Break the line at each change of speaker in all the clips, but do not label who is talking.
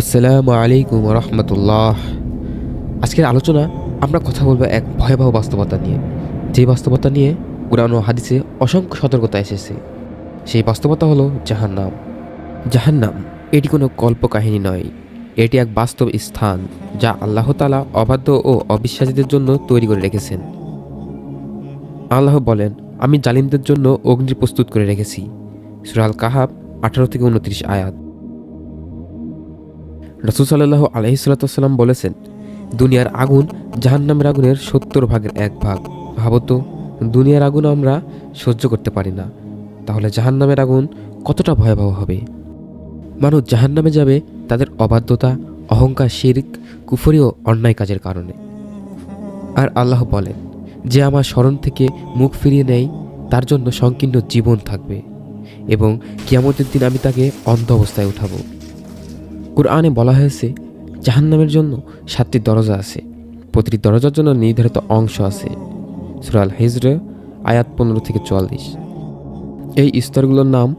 আসসালামু আলাইকুম রহমতুল্লাহ। আজকের আলোচনা আমরা কথা বলব এক ভয়াবহ বাস্তবতা নিয়ে। যে বাস্তবতা নিয়ে কোরআন হাদিসে অসংখ্য সতর্কতা এসেছে, সেই বাস্তবতা হলো জাহান্নাম। জাহান্নাম, এটি কোনো কল্পকাহিনী নয়। এটি এক বাস্তব স্থান যা আল্লাহ তালা অবাধ্য ও অবিশ্বাসীদের জন্য তৈরি করে রেখেছেন। আল্লাহ বলেন, আমি জালিমদের জন্য অগ্নি প্রস্তুত করে রেখেছি। সুরাল কাহাব আঠারো থেকে উনত্রিশ আয়াত। রসুল সাল্লাহ আলহিসাল্লাম বলেছেন, দুনিয়ার আগুন জাহান্নামের আগুনের সত্তর ভাগের এক ভাগ। ভাবতো, দুনিয়ার আগুন আমরা সহ্য করতে পারি না। তাহলে জাহান্নামের আগুন কতটা ভয়াবহ হবে? মানুষ জাহান্নামে যাবে তাদের অবাধ্যতা, অহংকার, শিরিক, কুফরি ও অন্যায় কাজের কারণে। আর আল্লাহ বলেন, যে আমার স্মরণ থেকে মুখ ফিরিয়ে নেয়, তার জন্য সংকীর্ণ জীবন থাকবে এবং কিয়ামতের দিন আমি তাকে অন্ধ অবস্থায় উঠাবো। কুরআনে বলা হয়েছে, জাহান্নামের জন্য সাতটি দরজা আছে। প্রতিটি দরজার জন্য নির্ধারিত অংশ আছে। সুরাল হিজরে আয়াত পনেরো থেকে চুয়াল্লিশ। এই স্তরগুলোর নাম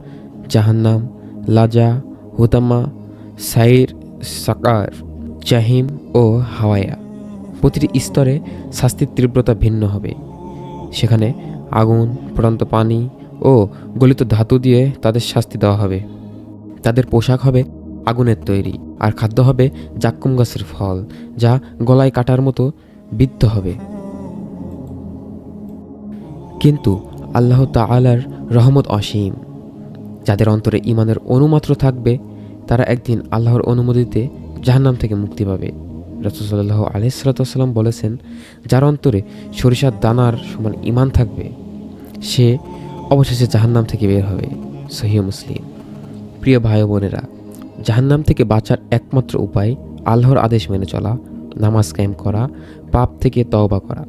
জাহান্নাম, লাজা, হুতামা, সাইর, সাকার, জাহিম ও হাওয়ায়া। প্রতিটি স্তরে শাস্তির তীব্রতা ভিন্ন হবে। সেখানে আগুন প্রন্ত পানি ও গলিত ধাতু দিয়ে তাদের শাস্তি দেওয়া হবে। তাদের পোশাক হবে আগুনের তৈরি। আর খাদ্য হবে জাক্কুম গাছের ফল, যা গলায় কাটার মতো বিদ্ধ হবে। কিন্তু আল্লাহ তাআলার রহমত অসীম। যাদের অন্তরে ইমানের অনুমাত্র থাকবে, তারা একদিন আল্লাহর অনুমতিতে জাহান্নাম থেকে মুক্তি পাবে। রসুল্লাহ আলহিসাল্লাম বলেছেন, যার অন্তরে সরিষার দানার সমান ইমান থাকবে, সে অবশেষে জাহান্নাম থেকে বের হবে। সহি মুসলিম। প্রিয় ভাই বোনেরা জাহান্নাম থেকে বাঁচার একমাত্র উপায় আল্লাহর আদেশ মেনে চলা, নামাজ ক্যাম্প করা, পাপ থেকে তওবা করা।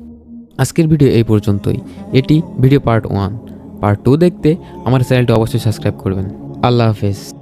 আজকের ভিডিও এই পর্যন্তই। এটি video part one. Part two দেখতে আমার চ্যানেলটি অবশ্যই সাবস্ক্রাইব করবেন। আল্লাহ হাফেজ।